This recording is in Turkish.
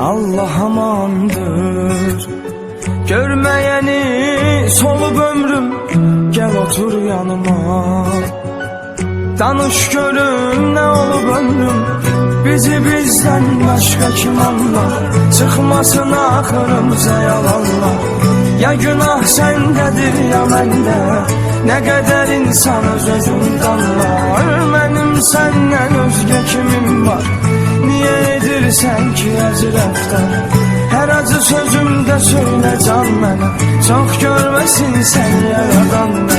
Allah amandır. Görmeyeni solub ömrüm Gel otur yanıma. Danış görüm ne olub ömrüm Bizi bizden başka kim anlar? Çıkmasın ahırımıza yalanlar. Ya günah sendedir ya bende. Ne kadar insan öz özünden var Benim senden özge kimim var Niye edirsen ki əzrəfdən Hər acı sözümdə söylə can mənə Çox görməsin sən yaradan mənə